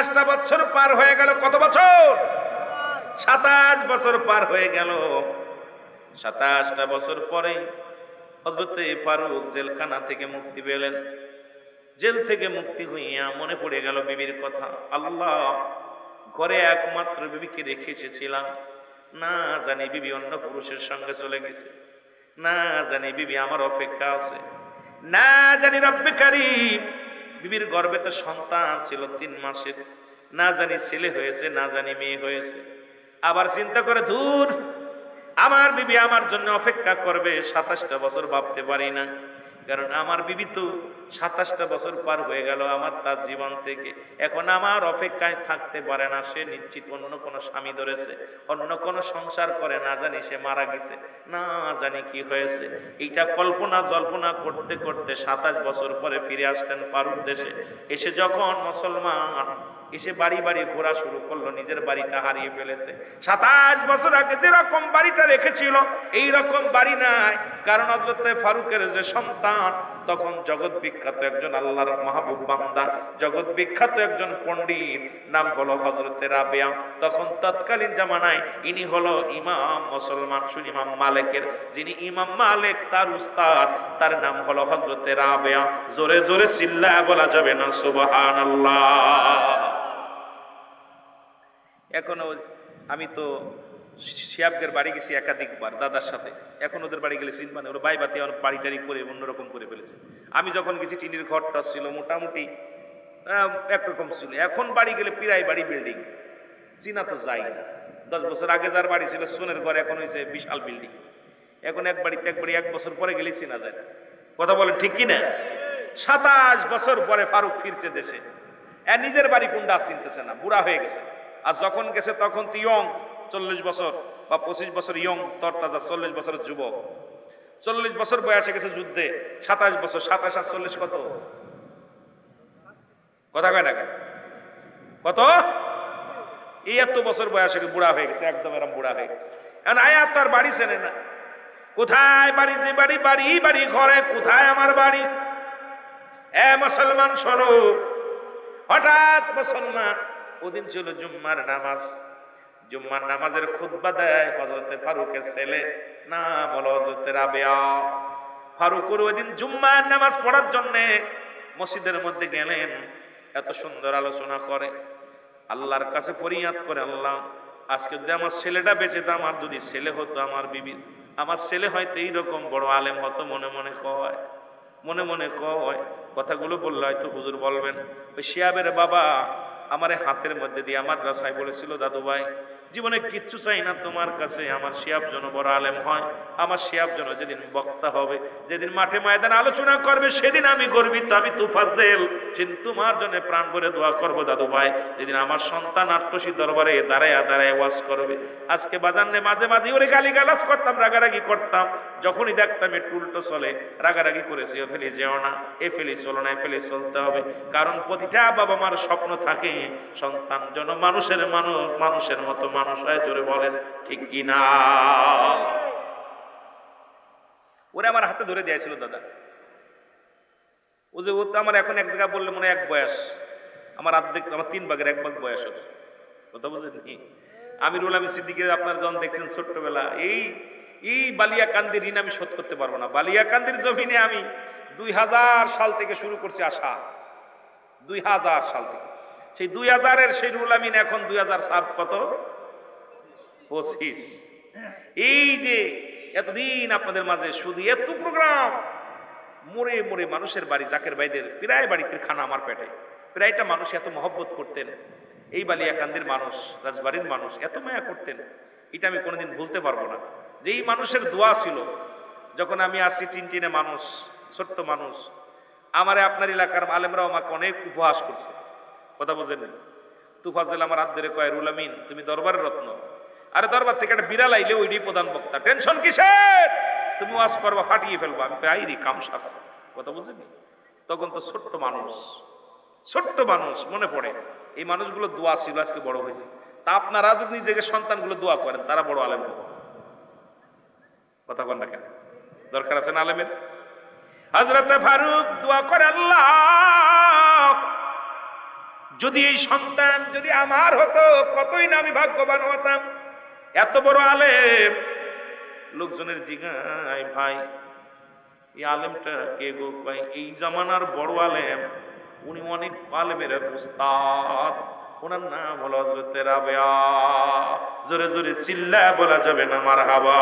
সাতাশটা বছর পার হয়ে গেল, কত বছর? সাতাশ বছর পার হয়ে গেল। সাতাশটা বছর পরে হজরতে ফারুক জেলখানা থেকে মুক্তি পেলেন। জেল থেকে মুক্তি হইয়া মনে পড়ে গেল বিবির কথা, আল্লাহ, ঘরে একমাত্র বিবিকে রেখে এসেছিলাম। না জানি বিবি অন্য পুরুষের সঙ্গে চলে গেছে। না জানি বিবি আমার অপেক্ষা আছে। না জানি রব্বে কারিম বিবির গর্বে তো সন্তান ছিল, তিন মাসের। না জানি ছেলে হয়েছে, না জানি মেয়ে হয়েছে। আবার চিন্তা করে দূর আমার বিবি আমার জন্য অপেক্ষা করবে, সাতাশটা বছর ভাবতে পারি না। কারণ আমার বিবি তো সাতাশটা বছর পার হয়ে গেল আমার তার জীবন থেকে। এখন আমার অপেক্ষায় থাকতে পারে না, সে নিশ্চিত অন্য কোনো স্বামী ধরেছে অন্য কোনো সংসার করে, না জানি সে মারা গেছে, না জানি কি হয়েছে। এইটা কল্পনা জল্পনা করতে করতে সাতাশ বছর পরে ফিরে আসতেন ফারুক দেশে। এসে যখন মুসলমান এসে বাড়ি বাড়ি ঘোরা শুরু করল, নিজের বাড়িটা হারিয়ে ফেলেছে। সাতাশ বছর আগে যেরকম বাড়িটা রেখেছিল, এই রকম বাড়ি নাই। কারণ হজরতে ফারুকের যে সন্তান, তখন জগৎ বিখ্যাত একজন আল্লাহর মাহবুব বান্দা, জগৎ বিখ্যাত একজন পণ্ডিত, নাম হলো হজরতে রাবেয়া। তখন তৎকালীন জামানায় ইনি হলো ইমাম মুসলমান শুন ইমাম মালেকের। যিনি ইমাম মালেক, তার উস্তাদ, তার নাম হলো হজরতে রাবেয়া। জোরে জোরে চিল্লা বলা যাবে না সুবহান এখনও আমি তো শিয়াবদের বাড়ি গেছি একাধিকবার দাদার সাথে। এখন ওদের বাড়ি গেলে চিনবানে ওরা বাই বাতি আমার বাড়ি টাড়ি করে অন্যরকম করে ফেলেছে। আমি যখন গেছি, টিনির ঘরটা ছিল মোটামুটি একরকম ছিল। এখন বাড়ি গেলে পিরাই বাড়ি বিল্ডিং চিনা তো যাই। দশ বছর আগে যার বাড়ি ছিল, সোনের ঘর এখন হয়েছে বিশাল বিল্ডিং এখন এক বাড়িতে এক বাড়ি, এক বছর পরে গেলেই চিনা যায়। কথা বলেন ঠিক কি না সাতাশ বছর পরে ফারুক ফিরছে দেশে। নিজের বাড়ি কোনটা চিনতেছে না। বুড়া হয়ে গেছে। আর যখন গেছে তখন তো ইয়ং, চল্লিশ বছর বা পঁচিশ বছর ইয়ং, তরতাজা চল্লিশ বছরের যুবক। চল্লিশ বছর বয়সে গেছে যুদ্ধে, সাতাশ বছর, সাতাশ আর চল্লিশ কত? কথা কয় না? কত? এই এত বছর বয়সে বুড়া হয়ে গেছে, একদম এরম বুড়া হয়ে গেছে। এখন আয়া তার বাড়ি চেনে না। কোথায় বাড়ি, যে বাড়ি বাড়ি বাড়ি, ঘরে, কোথায় আমার বাড়ি? এ মুসলমান শোনো, হঠাৎ মুসলমান ওদিন ছিল জুম্মার নামাজ। জুম্মার নামাজের খুতবা দেয় হজরতে ফারুকের ছেলে। নাম হলো হজরতে রাবেয়া। ফারুকুর ওই দিন জুম্মার নামাজ পড়ার জন্যে মসজিদের মধ্যে গেলেন। এত সুন্দর আলোচনা করে। আল্লাহর কাছে ফরিয়াদ করে, আল্লাহ, আজকে যদি আমার ছেলেটা বেঁচে তো আমার যদি ছেলে হতো, আমার বিবি, আমার ছেলে হয়তো এইরকম বড় আলেম হতো, মনে মনে কয়, মনে মনে কয়। কথাগুলো বললে হয়তো হুজুর বলবেন, ওই শিয়াবের বাবা আমার হাতের মধ্যে দিয়ে আমার রাসায় বলেছিল দাদু ভাই জীবনে কিচ্ছু চাই না তোমার কাছে। আমার শিয়াব যেন বড় আলেম হয়। আমার শিয়াব যেন যেদিন বক্তা হবে, যেদিন মাঠে ময়দানে আলোচনা করবে, সেদিন আমি গর্বিত, আমি তুফাজেল সেদিন তোমার জন্য প্রাণ করে দোয়া করব দাদু ভাই, যেদিন আমার সন্তান আত্মসী দরবারে দাঁড়ায় দাঁড়ায় ওয়াজ করবে। আজকে বাজানে মাঝে মাঝে ওরে গালি গালাজ করতাম, রাগারাগি করতাম। যখনই দেখতাম একটু উল্টো চলে, রাগারাগি করেছি ও ফেলে যেও না, এ ফেলে চলো না, এ ফেলে চলতে হবে। কারণ প্রতিটা বাবা মার স্বপ্ন থাকে, সন্তান যেন মানুষের মানুষ, মানুষের মতো হয় জোরে বলেন, ঠিক কি না ওরে আমার হাতে ধরে দিয়েছিল দাদা। ও যে ও তো আমার এখন এক জায়গায় বললে মনে এক বয়স। আমার অর্ধেক আমার তিন ভাগের এক ভাগ বয়স ওর কথা বুঝেননি? আমিরুল আমি সিদ্দিকে আপনার যখন দেখছেন ছোট্টবেলা, এই এই বালিয়াকান্দির ঋণ আমি শোধ করতে পারব না। বালিয়াকান্দির জমিনে আমি দুই হাজার সাল থেকে শুরু করছি আসা দুই হাজার সাল থেকে। সেই দুই হাজারের সেই রুল আমিন এখন দুই হাজার সাত কত? পঁচিশ এই যে এতদিন আপনাদের মাঝে শুধু এত প্রোগ্রাম মোড়ে মোড়ে মানুষের বাড়ি, জাকের বাইদের প্রায় বাড়িতে খানা আমার পেটে। প্রায়টা মানুষ এত মহব্বত করতেন। এই বালিয়াকান্দির মানুষ, রাজবাড়ির মানুষ এত মায়া করতেন। এটা আমি কোনোদিন ভুলতে পারব না। যে এই মানুষের দোয়া ছিল, যখন আমি আসি টিনটিনে মানুষ, ছোট্ট মানুষ, আমারে আপনার এলাকার আলেমরাও আমাকে অনেক উপহাস করছে। কথা বুঝেন তুফাজেল আমার হাত ধরে কয়, রুল আমিন, তুমি দরবারের রত্ন। আরে দরবার থেকে একটা বিড়াল আইলে ওইটাই প্রধান বক্তা। টেনশন কিসের? তুমি ওয়াজ করবা, ফাটিয়ে ফেলবা। আমি আইরি কাম সারছে। কথা বুঝেনি তখন তো ছোট্ট মানুষ ছোট্ট মানুষ মনে পড়ে, এই মানুষগুলো দোয়া ছিল, আজকে বড় হয়েছে। তা আপনারা যদি নিজেকে সন্তানগুলো দোয়া করেন, তারা বড় আলেম কথা কন না কেন? দরকার আছে না আলেমের? হজরত ফারুক দোয়া করে আল্লাহ, যদি এই সন্তান যদি আমার হতো, কতই না আমি ভাগ্যবান হতাম। এত বড় আলেম। লোকজনের জিগায়, ভাই, এই আলেমটা কে গো? ভাই, এই জামানার বড় আলেম। উনি অনেক আলেমের উস্তাদ। ওনার নাম হলো জোরে জোরে চিল্লা বলা যাবে না আমার হাবা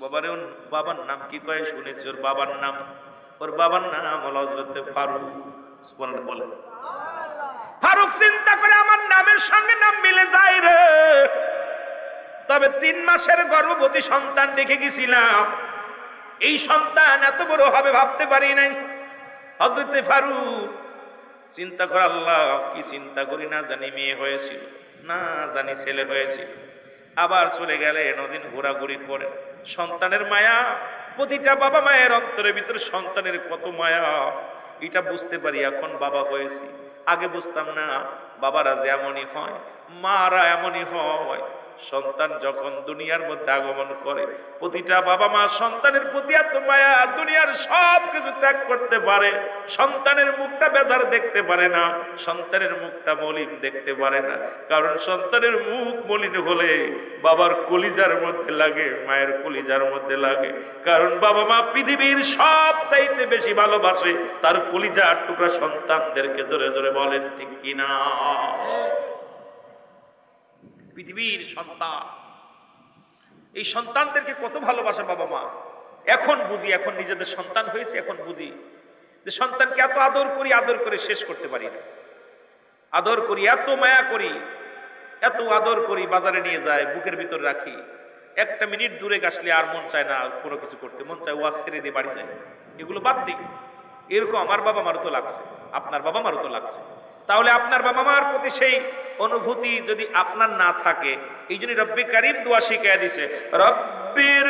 বাবারে বাবার নাম কি কয় শুনেছি? ওর বাবার নাম, ওর বাবার নাম হলো হজরত ফারুক। বলে ফারুক চিন্তা করে আমার নামের সঙ্গে নাম মিলে যায় রে। তবে তিন মাসের গর্ভবতী সন্তান রেখে গেছিলাম। এই সন্তান এত বড় হবে ভাবতে পারি নাই। হজরতে ফারুক, চিন্তা করে আল্লাহ, কি চিন্তা করি না জানি, মেয়ে হয়েছিল, না জানি ছেলে হয়েছিল। আবার চলে গেলে নদিন ঘোরাঘুরি করে। সন্তানের মায়া, প্রতিটা বাবা মায়ের অন্তরের ভিতরে সন্তানের কত মায়া, এটা বুঝতে পারি, এখন বাবা হয়েছি। আগে বুঝতাম না বাবারা যেমনই হয় মারা এমনই হয়। সন্তান যখন দুনিয়ার মধ্যে আগমন করে, প্রতিটা বাবা মা সন্তানের প্রতি এত মায়া, দুনিয়ার সব কিছু ত্যাগ করতে পারে, সন্তানের মুখটা বেদার দেখতে পারে না, সন্তানের মুখটা মলিন দেখতে পারে না, কারণ সন্তানের মুখ মলিন হলে বাবার কলিজার মধ্যে লাগে, মায়ের কলিজার মধ্যে লাগে, কারণ বাবা মা পৃথিবীর সব চাইতে বেশি ভালোবাসে, তার কলিজার টুকরা সন্তানদেরকে জোরে জোরে বলেন, ঠিক কিনা? পৃথিবীর সন্তান। এই সন্তানদেরকে কত ভালোবাসে বাবা মা? এখন বুঝি, এখন নিজেদের সন্তান হয়েছে, এখন বুঝি যে সন্তানকে এত আদর করি, আদর করে শেষ করতে পারি না। আদর করি, এত মায়া করি, এত আদর করি, বাজারে নিয়ে যায় বুকের ভিতর রাখি। একটা মিনিট দূরে আসলে আর মন চায় না কোনো কিছু করতে। মন চায় ওয়াজ ছেড়ে দিয়ে বাড়ি যায়। এগুলো বাদ দিই। এরকম আমার বাবা মারও তো লাগছে। আপনার বাবা মারও তো লাগছে। তাহলে আপনার বাবা মার প্রতি সেই অনুভূতি যদি আপনার না থাকে, এই জন্য রব্বি কারিম দোয়া শিখাই দিছে, রব্বির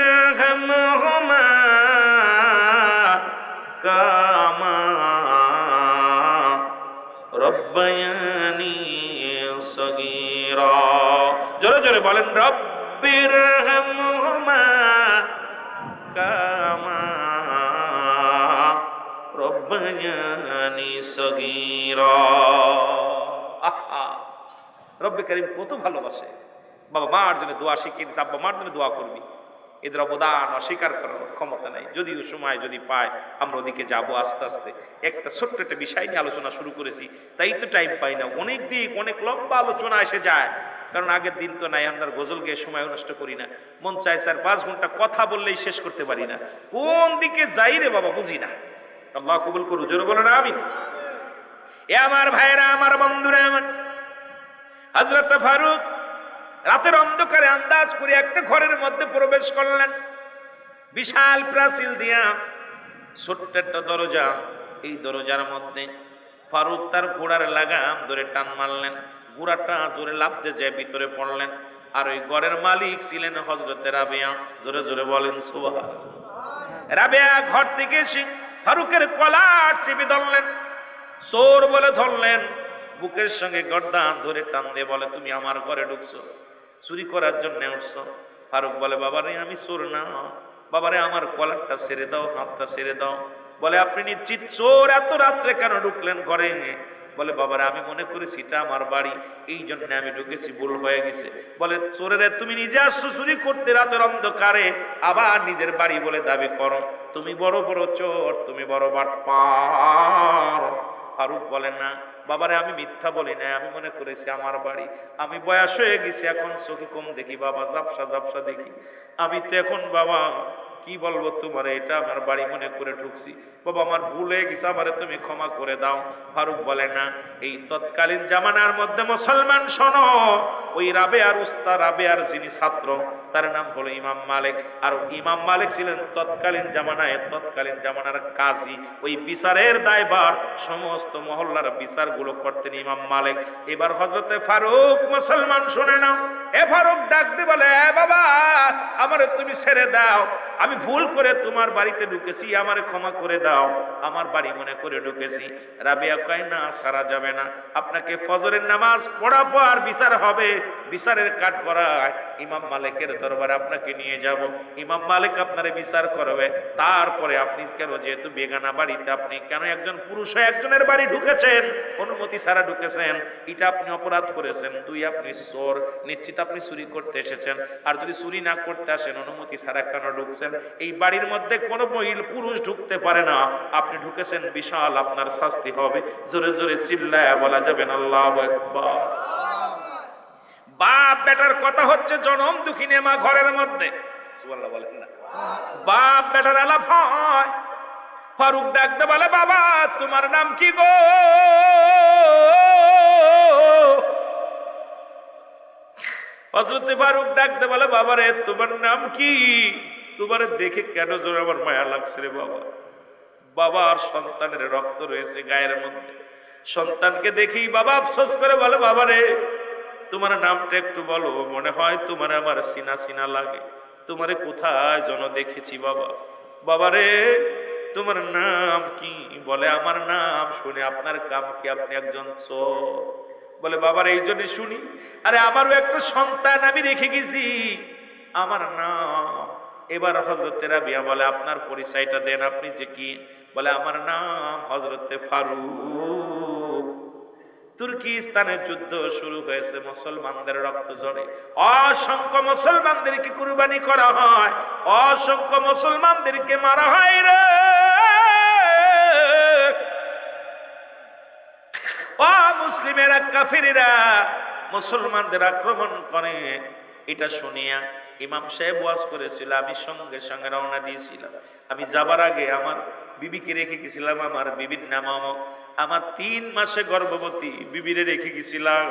কামা রব্বায়ানি সগীরা। জোরে জোরে বলেন, রব্বির কামা রব্বায়ানি সগীরা। রব্বে করিম কত ভালোবাসে। বাবা মার জন্য দোয়া শিখিয়ে দিতে, আব্বা মার জন্য দোয়া করবি। এদের অবদান অস্বীকার করার ক্ষমতা নাই। যদিও সময় যদি পায়, আমরা ওদিকে যাব আস্তে আস্তে। একটা ছোট্ট একটা বিষয় নিয়ে আলোচনা শুরু করেছি। তাই তো টাইম পাই না। অনেক দিক, অনেক লম্বা আলোচনা এসে যায়। কারণ আগের দিন তো নাই, আমরা গজল গিয়ে সময় নষ্ট করি না। মন চায়, স্যার, পাঁচ ঘণ্টা কথা বললেই শেষ করতে পারি না। কোন দিকে যাই রে বাবা, বুঝি না। আল্লাহ কবুল করু জোরে বলো না আমি এ আমার ভাইরা আমার বন্ধুরা আমার হজরত ফারুক রাতের অন্ধকারে আন্দাজ করে একটা ঘরের মধ্যে প্রবেশ করলেন। বিশাল প্রাচীল দিয়া ছোট্ট একটা দরজা এই দরজার মধ্যে ফারুক তার ঘোড়ার লাগাম ধরে টান মারলেন। ঘোড়াটা জোরে লাফতে যায়, ভিতরে পড়লেন আর ওই ঘরের মালিক ছিলেন হজরতে রাবেয়া। জোরে জোরে বলেন সুবাহ রাবেয়া ঘর থেকে ফারুকের কলার চেপে ধরলেন চোর বলে ধরলেন। বুকের সঙ্গে গর্দান ধরে টান দিয়ে বলে, তুমি আমার ঘরে ঢুকছো, চুরি করার জন্য উঠছো। ফারুক বলে, বাবারে, আমি চোর না। বাবারে, আমার কলারটা ছেড়ে দাও, হাতটা ছেড়ে দাও। বলে, আপনি নিশ্চিত চোর? এত রাত্রে কেন ঢুকলেন ঘরে? বলে, বাবারে, আমি মনে করেছি এটা আমার বাড়ি, এই জন্য আমি ঢুকেছি, ভুল হয়ে গেছে। বলে, চোরেরা, তুমি নিজে আসছো চুরি করতে, রাতের অন্ধকারে। আবার নিজের বাড়ি বলে দাবি করো, তুমি বড় বড় চোর, তুমি বড় বাটপার। ফারুক বলে না, বাবারে, আমি মিথ্যা বলি না আমি মনে করেছি আমার বাড়ি। আমি বয়স হয়ে গেছি, এখন চোখে কম দেখি, বাবা জাপসা জাপসা দেখি। আমি তো এখন বাবা কি বলব তোমার? এটা আমার বাড়ি মনে করে ঢুকছি। বাবা, আমার ভুল হয়ে গেছে, আমারে তুমি ক্ষমা করে দাও। ফারুক বলে, না, এই তৎকালীন জামানার মধ্যে মুসলমান শোনো। ওই রাবে আর উস্তা, রাবে আর যিনি ছাত্র, তার নাম হলো ইমাম মালিক। আর ইমাম মালিক ছিলেন তৎকালীন জামানায়, তৎকালীন জামানার কাজী। ওই বিচারের দায়বার সমস্ত মহল্লার বিচারগুলো করতেন ইমাম মালিক। এবার হজরতে ফারুক মুসলমান শুনে নাও। এ ফারুক ডাক দি বলে বাবা, আমারে তুমি ছেড়ে দাও। আমি ভুল করে তোমার বাড়িতে ঢুকেছি, আমারে ক্ষমা করে দাও। আমার বাড়ি মনে করে ঢুকেছি। রাবিয়া কয়, না, সারা যাবে না। আপনাকে ফজরের নামাজ পড়াবো আর বিচার হবে। বিচারের কাঠ করায় ইমাম মালিকের দরবারে আপনাকে নিয়ে যাব। ইমাম মালিক আপনারে বিচার করবে। তারপরে আপনি কেন, যেহেতু বেগানা বাড়িতে আপনি কেন একজন পুরুষ একজনের বাড়ি ঢুকেছেন, অনুমতি ছাড়া ঢুকেছেন, এটা আপনি অপরাধ করেছেন। দুই, আপনি চোর। নিশ্চিত আপনি চুরি করতে এসেছেন। আর যদি চুরি না করতে আসেন, অনুমতি ছাড়া কেন ঢুকছেন? এই বাড়ির মধ্যে কোনো মহিল, পুরুষ ঢুকতে পারে না। আপনি ঢুকেছেন, বিশাল আপনার শাস্তি হবে। জোরে জোরে চিল্লায় বলা যাবেন আল্লাহ বাপ বেটার কথা হচ্ছে জনম দুঃখী নেমা ঘরের মধ্যে। বাপ বেটার আলাপ হয়। ফারুক ডাকতে বলে, বাবা, তোমার নাম কি গো? হজরতে ফারুক ডাকতে বলে বাবা রে তোমার নাম কি? তোমার দেখে কেন জোর আমার মায়া লাগছে রে বাবা। বাবা, আর সন্তানের রক্ত রয়েছে গায়ের মধ্যে। সন্তানকে দেখি বাবা আফসোস করে বলে, বাবা রে, তোমার নামটা একটু বলো, মনে হয় তোমার আমার সিনা সিনা লাগে। তোমারে কোথায় যেন দেখেছি বাবা। বাবা রে, তোমার নাম কি? বলে, আমার নাম শুনে আপনার কাম কি আপনি একজন চোর। বলে বাবার এই জন্য শুনি। আরে, আমারও একটা সন্তান আমি রেখে গেছি। আমার নাম এবার হজরতের বিয়া বলে, আপনার পরিচয়টা দেন আপনি যে কি? বলে, আমার নাম হজরতে ফারুক। তুর্কিস্তানের যুদ্ধ শুরু হয়েছে, মুসলমানদের রক্ত জড়ে অসংখ্য মুসলমানদেরকে কুরবানি করা হয়, অসংখ্য মুসলমানদেরকে মারা হয় রে। ও মুসলিমেরা, কাফিরেরা, মুসলমানদের আক্রমণ করে। এটা শুনিয়া ইমাম সাহেব ওয়াজ করেছিল, আমি সঙ্গে সঙ্গে রওনা দিয়েছিলাম। আমি যাবার আগে আমার বিবিকে রেখে গেছিলাম, আমার বিবির নাম আমার তিন মাসে গর্ভবতী বিবিরে রেখে গেছিলাম।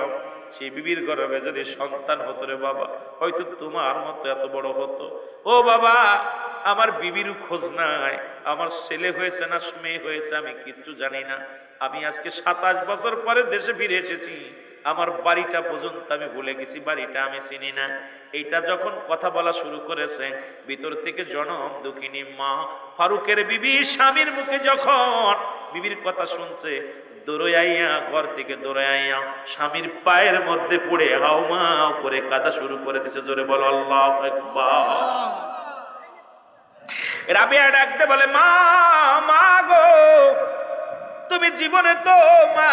সেই বিবির গর্ভে যদি সন্তান হতো রে বাবা, হয়তো তোমার মতো এত বড় হতো। ও বাবা, আমার বিবির খোঁজ নাই। আমার ছেলে হয়েছে না, মেয়ে হয়েছে, আমি কিচ্ছু জানি না। আমি আজকে সাতাশ বছর পরে দেশে ফিরে এসেছি। আমার বাড়িটা পর্যন্ত আমি ভুলে গেছি, বাড়িটা আমি চিনি না। এইটা যখন কথা বলা শুরু করেছে, ভিতর থেকে জনম দুঃখিনী মা, ফারুকের বিবি স্বামীর মুখে যখন বিবির কথা শুনছে, দৌড়াইয়া, ঘর থেকে দৌড়াইয়া স্বামীর পায়ের মধ্যে পড়ে হাও মাও করে কাদা শুরু করে দিছে জোরে বলো, আল্লাহ রাবিয়া ডাকতে বলে, মা মা গো, তুমি জীবনে তো মা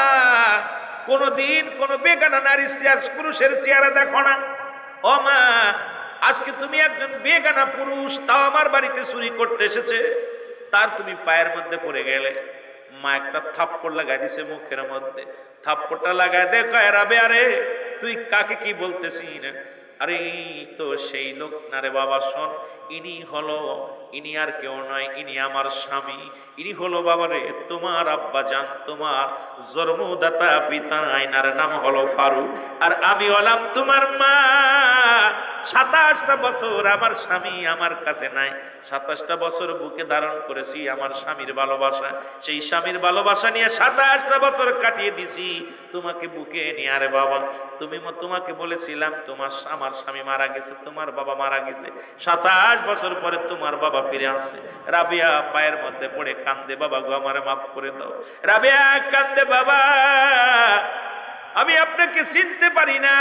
কোনদিন কোনো বেগানা নারী পুরুষের চেহারা দেখো না। ও মা, আজকে তুমি একজন বেগানা পুরুষ, তাও আমার বাড়িতে চুরি করতে এসেছে। তার তুমি পায়ের মধ্যে পড়ে গেলে। মা একটা থাপ্পড় লাগাই দিছে মুখের মধ্যে। থাপ্পড়টা লাগায় দেখো রাবে আরে তুই কাকে কি বলতেছিস? আরে, তো সেই লোক না রে বাবা, শোন, ইনি হলো, ইনি আর কেউ নয়, ইনি আমার স্বামী। ইনি হলো বাবারে তোমার আব্বা যান তোমার জন্মদাতা পিতা আইনার নাম হলো ফারুক। আর আমি হলাম তোমার মা। সাতাশটা বছর আমার স্বামী আমার কাছে নাই। সাতাশটা বছর বুকে ধারণ করেছি আমার স্বামীর ভালোবাসা। সেই স্বামীর ভালোবাসা নিয়ে সাতাশটা বছর কাটিয়ে দিছি। তোমাকে বুকে নিয়ে, আরে বাবা, তুমি তোমাকে বলেছিলাম, তোমার আমার স্বামী মারা গেছে, তোমার বাবা মারা গেছে। সাতাশ বছর পরে তোমার বাবা ফিরে আসে রাবিয়া পায়ের মধ্যে পড়ে কান্দে বাবা গো, আমারে মাফ করে দাও। রাবিয়া কান্দে বাবা, আমি আপনাকে চিনতে পারি না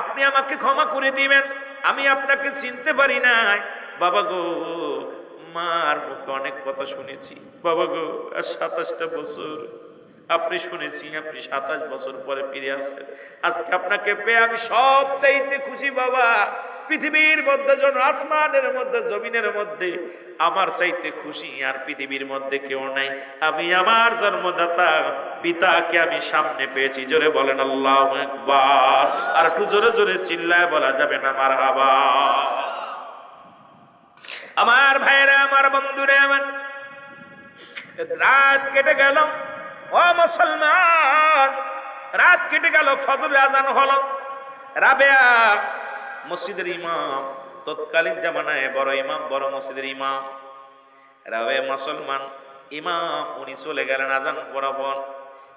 আপনি আমাকে ক্ষমা করে দিবেন, আমি আপনাকে চিনতে পারি নাই। বাবা গো, মার মুখে অনেক কথা শুনেছি। বাবা গো, আর সাতাশটা বছর। আপনি শুনেছি, আপনি সাতাশ বছর পরে ফিরে আসেন। আজকে আপনাকে পেয়ে আমি সব চাইতে খুশি, বাবা। পৃথিবীর মধ্যে যেন আসমানের মধ্যে, জমিনের মধ্যে। আমার চাইতে খুশি আর পৃথিবীর মধ্যে কেউ নাই। আমি আমার জন্মদাতা, পিতাকে আমি সামনে পেয়েছি। জোরে বলেন, আল্লাহ একবার আর একটু জোরে জোরে চিল্লায় বলা যাবে না আমার আবার আমার ভাইরা আমার বন্ধুরে, আমার রাত কেটে গেল। ও মুসলমান, রাত কেটে গেল ফজর আজান হলো। রাবেয়া মসজিদের ইমাম, তৎকালীন জামানায় বড় ইমাম, বড় মসজিদের ইমাম। রাবে মুসলমান ইমাম, উনি চলে গেলেন আজান বরাবর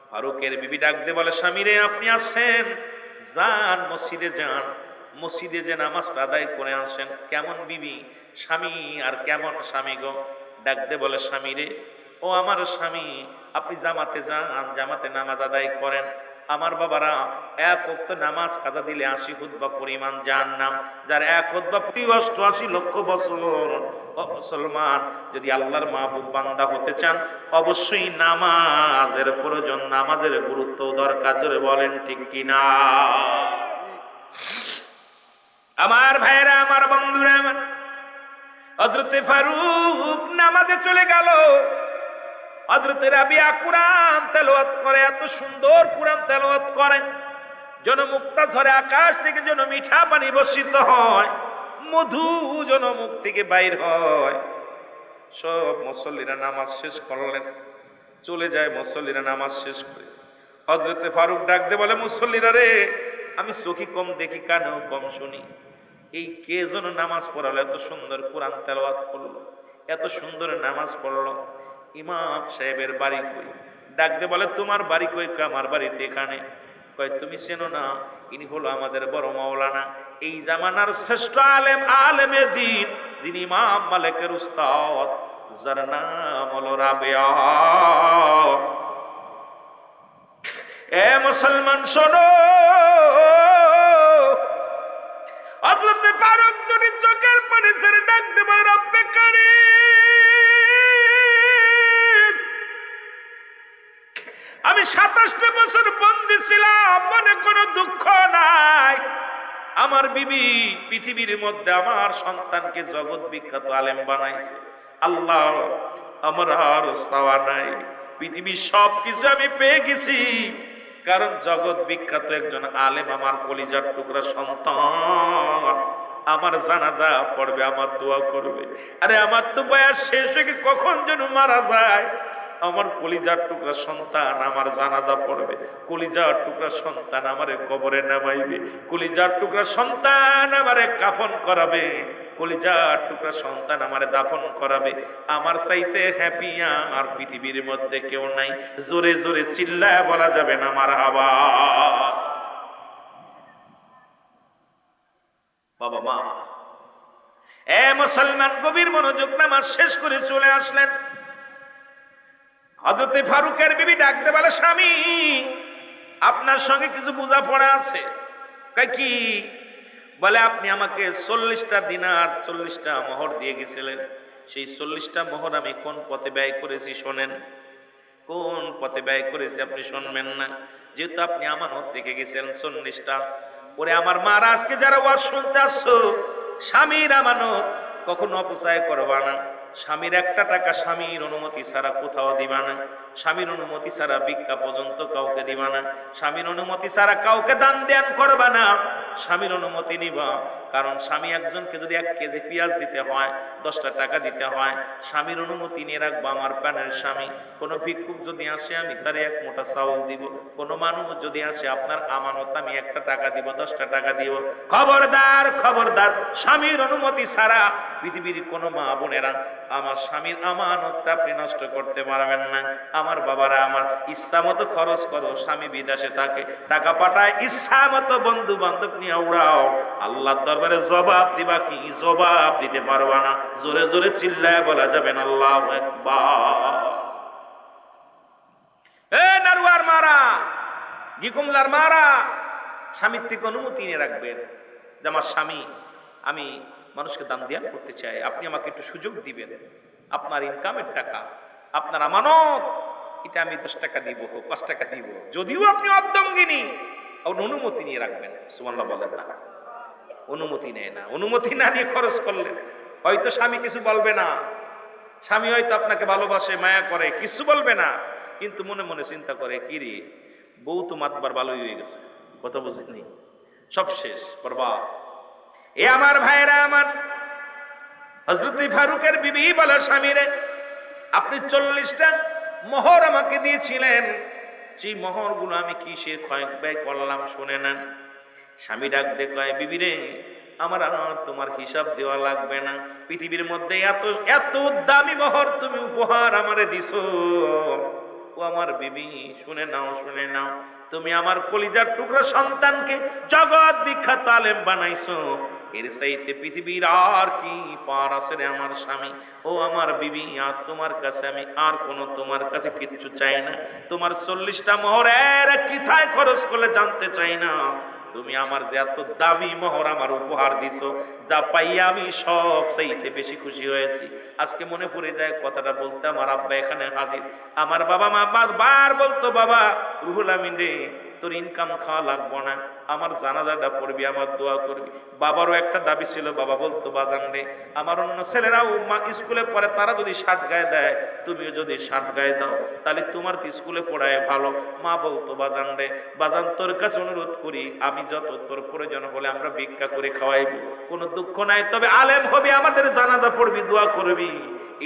ফারুকের বিবি ডাক দিয়ে বলে স্বামী রে আপনি আসেন। যান, মসজিদে যান। মসজিদে যে নামাজটা আদায় করে আসেন, কেমন বিবি? স্বামী, আর কেমন স্বামী গো? ডাক দিয়ে বলে স্বামী রে ও আমার স্বামী, আপনি জামাতে যান, জামাতে নামাজ আদায় করেন। আমার বাবারা এক অক্ত নামাজ কাজা দিলে আশি হুদ্বা পরিমাণ যার নাম যার এক হুদ্বা প্রতি অষ্টআশি লক্ষ বছর। মুসলমান, যদি আল্লাহর মাহবুব বান্দা হতে চান, অবশ্যই নামাজের প্রয়োজন, নামাজের গুরুত্ব দরকার, জোরে বলেন ঠিক কিনা? আমার ভাইরা আমার বন্ধুরা, আমার হজরতে ফারুক নামাজে চলে গেল। হজরতে রাবিয়া কোরআন তেলাওয়াত করে, এত সুন্দর কোরআন তেলাওয়াত করেন যেন মুক্তা ঝরে, আকাশ থেকে যেন মিঠা পানি বর্ষিত হয়, মধু যেন মুখ থেকে বাইর হয়। সব মুসল্লিরা নামাজ শেষ করলেন, চলে যায় মুসল্লিরা নামাজ শেষ করে। হজরতে ফারুক ডাক দে বলে, মুসল্লিরা রে, আমি চোখি কম দেখি, কানেও কম শুনি। এই কে যেন নামাজ পড়ালো, এত সুন্দর কোরআন তেলাওয়াত করল, এত সুন্দর নামাজ পড়ল। ইমাম সাহেবের বাড়ি কই? ডাক দে বলে, তোমার বাড়ি কই? আমার বাড়িতে এখানে। কয়, তুমি চেনো না, ইনি হলো আমাদের বড় মাওলানা। এই জামানার শ্রেষ্ঠ আলেম, আলেমের দিন, যিনি ইমাম মালিকের উস্তাদ, যার নাম হলো রাবেয়া। এ মুসলমান, শোনো। হযরতে ফারুক যদি চোখের পানি ছেড়ে ডাক দেবে রব্বে কারীম। সাতাশটা বছর বন্দি ছিলাম, মনে কোনো দুঃখ নাই। আমার বিবি পৃথিবীর মধ্যে আমার সন্তানকে জগৎ বিখ্যাত আলেম বানাইছে। আল্লাহ, আমার আর চাওয়া নাই। পৃথিবীর সব কিছু আমি পেয়ে গেছি। কারণ জগৎ বিখ্যাত একজন আলেম আমার কলিজার টুকরা সন্তান। আমার জানাজা পড়বে, আমার দোয়া করবে। আরে, আমার তো বয়স শেষ হয়ে কখন যেন মারা যায়? আমার কলিজার টুকরা সন্তান আমার জানাজা পড়বে। কলিজার টুকরা সন্তান আমারে কবরে নামাইবে। কলিজার টুকরা সন্তান আমারে কাফন করাবে। কলিজার টুকরা সন্তান আমারে দাফন করাবে। আমার চাইতে হ্যাপিয়া আর পৃথিবীর মধ্যে কেউ নাই। জোরে জোরে চিল্লায় বলা যাবে না আমার হাবা। বাবা, মা। এ মুসলমান কবির মনোযোগ নামাজ শেষ করে চলে আসলেন। হজরতে ফারুকের বিবি ডাকতে বলে, স্বামী, আপনার সঙ্গে কিছু বোঝা পড়া আছে কি? বলে, আপনি আমাকে চল্লিশটা দিনার চল্লিশটা মোহর দিয়ে গেছিলেন। সেই চল্লিশটা মোহর আমি কোন পথে ব্যয় করেছি শোনেন। কোন পথে ব্যয় করেছি আপনি শুনবেন না। যেহেতু আপনি আমানত থেকে গেছেন চল্লিশটা ওরে আমার মার আজকে যারা ওয়াজ শুনতে আসছো স্বামীর আমানত কখনো অপচয় করবা না। স্বামীর একটা টাকা স্বামীর অনুমতি ছাড়া কোথাও দিবা না। স্বামীর অনুমতি ছাড়া ভিক্ষা পর্যন্ত কাউকে দিবা না। স্বামীর অনুমতি ছাড়া কাউকে দান দেন করবা না। স্বামীর অনুমতি নিবা, কারণ স্বামী একজনকে যদি এক কেজি পেঁয়াজ দিতে হয়, দশটা টাকা দিতে হয়, স্বামীর অনুমতি নিয়ে রাখব আমার প্যানের স্বামী। কোনো ভিক্ষুক যদি আসে, আমি তার এক মোটা চাউল দিব। কোনো মানুষ যদি আসে, আপনার আমানত আমি একটা টাকা দিব, দশটা টাকা দিব। খবরদার খবরদার, স্বামীর অনুমতি ছাড়া পৃথিবীর কোনো মা বোনেরা আমার স্বামীর আমানতটা আপনি নষ্ট করতে পারবেন না। আমার বাবারা আমার ইচ্ছা মতো খরচ করো, স্বামী বিদেশে থাকে, টাকা পাঠায়, ইচ্ছা মতো বন্ধু বান্ধব নিয়ে উড়াও। আল্লাহর দরবারে জবাব দিবা কি? জবাব দিতে পারবা না। জোরে জোরে চিল্লায় বলা যাবে না, আল্লাহ এ নারুয়ার মারা গিকুমলার মারা, স্বামীর থেকে অনুমতি নিয়ে রাখবেন যে আমার স্বামী, আমি মানুষকে দান দেয়া করতে চাই আপনি আমাকে একটু সুযোগ দিবেন। আপনার ইনকামের টাকা, আপনার আমানত, এটা আমি দশ টাকা দিব পাঁচ টাকা দিব যদিও আপনি অর্ধঙ্গিনী অনুমতি নিয়ে রাখবেন। সুমান্লা বলেন না। অনুমতি নেয় না। অনুমতি না নিয়ে খরচ করলেন হয়তো স্বামী কিছু বলবে না। স্বামী হয়তো আপনাকে ভালোবাসে, মায়া করে, কিছু বলবে না। কিন্তু মনে মনে চিন্তা করে, কি রে, বউ তো মাতবার ভালোই হয়ে গেছে। কথা বুঝিনি সব শেষ, বরবাদ। এ আমার ভাইরা আমার। হজরত ফারুকের বিবি বলে, স্বামীরে, আপনি চল্লিশটা মোহর আমাকে দিয়েছিলেন। সেই মোহরগুলো আমি কিসের ক্ষয়, ব্যয় করলাম শুনে নেন। স্বামী ডাক দেখলাম বিবি রে আমার আর তোমার হিসাব দেওয়া লাগবে না। পৃথিবীর মধ্যে এত এত দামি মোহর তুমি উপহার আমারে দিছো। ও আমার বিবি, শুনে নাও শুনে নাও। তুমি আমার কলিজার টুকরো সন্তানকে জগৎ বিখ্যাত আলেম বানাইছো। এর সাইতে পৃথিবীর আর কি পার আছে রে আমার স্বামী? ও আমার বিবি, আর তোমার কাছে আমি আর কোনো তোমার কাছে কিচ্ছু চাই না। তোমার চল্লিশটা মোহর এর কিথায় খরচ করলে জানতে চাই না। তুমি আমার যে এত দামি মহর আমার উপহার দিছো, যা পাইয়া আমি সব চাইতে বেশি খুশি হয়েছি। আজকে মনে পড়ে যায় কথাটা বলতে আমার আব্বা এখানে হাজির। আমার বাবা মা বার বলতো, বাবা, রুহুল আমিন রে তোর ইনকাম খাওয়া লাগবো না। আমার জানাজাটা পড়বি, আমার দোয়া করবি। বাবারও একটা দাবি ছিল, বাবা বলতো, বাজান রে, আমার অন্য ছেলেরাও স্কুলে পড়ে, তারা যদি শার্ট গায়ে দেয়, তুমিও যদি শার্ট গায়ে দাও, তাহলে তোমার তো স্কুলে পড়ায় ভালো। মা বলতো, বাজান রে, বাজান, তোর কাছে অনুরোধ করি, আমি যত তোর প্রয়োজন হলে আমরা ভিক্ষা করে খাওয়াইব। কোনো দুঃখ নাই, তবে আলেম হবে, আমাদের জানাজা পড়বি, দোয়া করবি।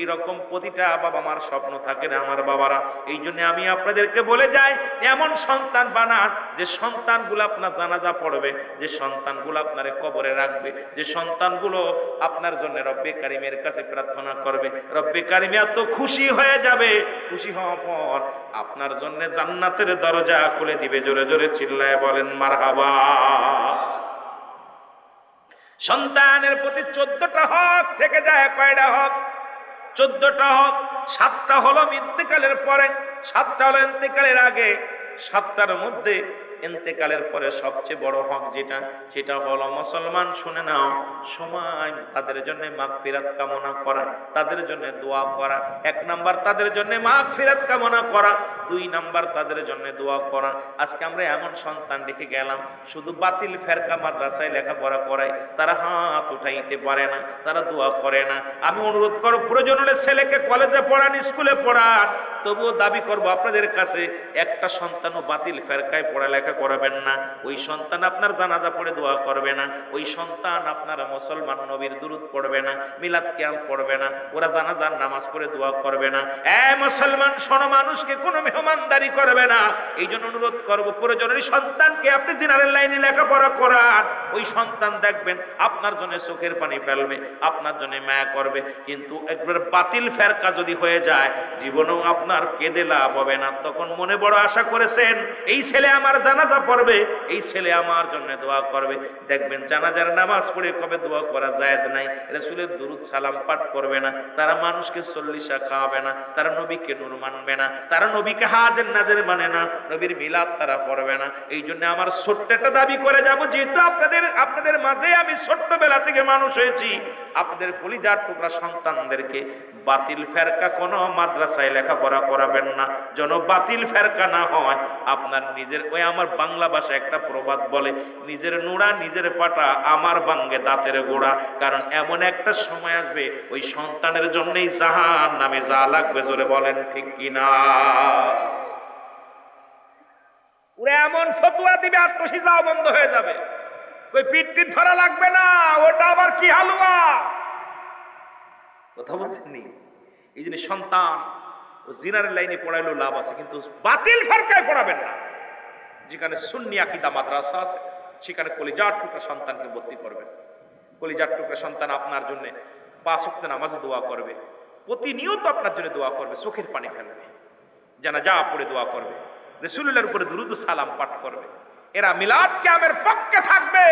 এইরকম প্রতিটা বাবা মার স্বপ্ন থাকে না আমার বাবারা। এই জন্য আমি আপনাদেরকে বলে যাই, এমন সন্তান বানান যে সন্তানগুলো আপনার জানাজা পড়বে, যে সন্তানগুলো আপনার কবরে রাখবে, যে সন্তানগুলো আপনার জন্য রব্বে কারিমের কাছে প্রার্থনা করবে, রব্বে কারিমে এত খুশি হয়ে যাবে। খুশি হওয়ার পর আপনার জন্য জান্নাতের দরজা খুলে দিবে, জোরে জোরে চিল্লায় বলেন, মারহাবা। সন্তানের প্রতি চোদ্দটা হক থেকে যায়, কয়টা হক? চোদ্দটা হক, সাতটা হলো ইন্তেকালের পরে, সাতটা হলো ইন্তেকালের আগে। সাতটার মধ্যে ইন্তেকালের পরে সবচেয়ে বড় হক যেটা, সেটা হলো মুসলমান শুনে নাও, সময় তাদের জন্য মাগ ফিরাত কামনা করা, তাদের জন্য দোয়া করা, এক নাম্বার তাদের জন্য মাগ ফিরাত কামনা করা, দুই নাম্বার তাদের জন্য দোয়া করা। আজকে আমরা এমন সন্তান দেখে গেলাম, শুধু বাতিল ফেরকা মাদ্রাসায় লেখাপড়া করায়, তারা হাত উঠাইতে পারে না, তারা দোয়া করে না। আমি অনুরোধ করো প্রয়োজন হলে ছেলেকে কলেজে পড়ান, স্কুলে পড়ান, তবুও দাবি করব আপনাদের কাছে, একটা সন্তানও বাতিল ফেরকায় পড়ালেখা করাবেন না। ওই সন্তান আপনার জানাজা পড়ে দোয়া করবে না। ওই সন্তান আপনার মুসলমান নবীর দুরুদ পড়বে না, মিলাদ কিয়াম পড়বে না, ওরা জানাজার নামাজ পড়ে দোয়া করবে না। এ মুসলমান সন মানুষকে, কোনো মেহমানদারি করবে না। এই জন্য অনুরোধ করব, প্রয়োজনের সন্তানকে আপনি জেনারেল লাইনে লেখাপড়া করান। ওই সন্তান দেখবেন আপনার জন্য চোখের পানি ফেলবে, আপনার জন্য মায়া করবে। কিন্তু একবার বাতিল ফেরকা যদি হয়ে যায়, জীবনেও আপনার কেঁদে লাভ হবে না। তখন মনে বড় আশা করেছেন, এই ছেলে আমার জানাজা পড়বে, এই ছেলে আমার জন্য দোয়া করবে। দেখবেন জানাজার নামাজ পড়ে কবে দোয়া করা যায় নাই। রসুলের দুরুদ সালাম পাঠ করবে না। তারা মানুষকে চল্লিশা খাওয়াবে না। তারা নবীকে নূর মানবে না। তারা নবীকে হাজের নাজের মানে না। নবীর মিলাদ তারা পড়বে না। এই জন্য আমার ছোট্ট একটা দাবি করে যাব, যেহেতু আপনাদের আপনাদের মাঝে আমি ছোট্টবেলা থেকে মানুষ হয়েছি। আপনাদের কলিজার টুকরা সন্তানদেরকে বাতিল ফেরকা কোনো মাদ্রাসায় লেখাপড়া করাবেন না। যেন বাতিল ফেরকা না হয়। আপনার নিজের ওই আমার বাংলা ভাষা একটা প্রবাদ বলে, নিজের নোড়া, নিজের পাটা আমার বাঙ্গে দাঁতের গোড়া। কারণ এমন একটা সময় আসবে, ওই সন্তানের জন্যই জাহান নামে যা লাগবে জোরে বলেন ঠিক কিনা। এমন ফতুয়া দিবে বন্ধ হয়ে যাবে। ওই ধরা লাগবে না, ওটা আবার কি হালুয়া? কথা বলছেন নি এই জন্য সন্তান, ও জিনারের লাইনে পড়াইলেও লাভ আছে, কিন্তু বাতিল ফারকায় পড়াবেন না। যেখানে সুন্নি আকিদা মাদ্রাসা আছে, সেখানে কলিজার টুকরা সন্তানকে ভর্তি করবেন কলিজার টুকরা সন্তান আপনার জন্য পাঁচ ওয়াক্ত নামাজে দোয়া করবে। প্রতিনিয়ত আপনার জন্য দোয়া করবে, চোখের পানি ফেলবে যেন যা পড়ে দোয়া করবে। রসুল্লাহর উপরে দুরুদ সালাম পাঠ করবে। এরা মিলাদ ক্যামের পক্ষে থাকবে।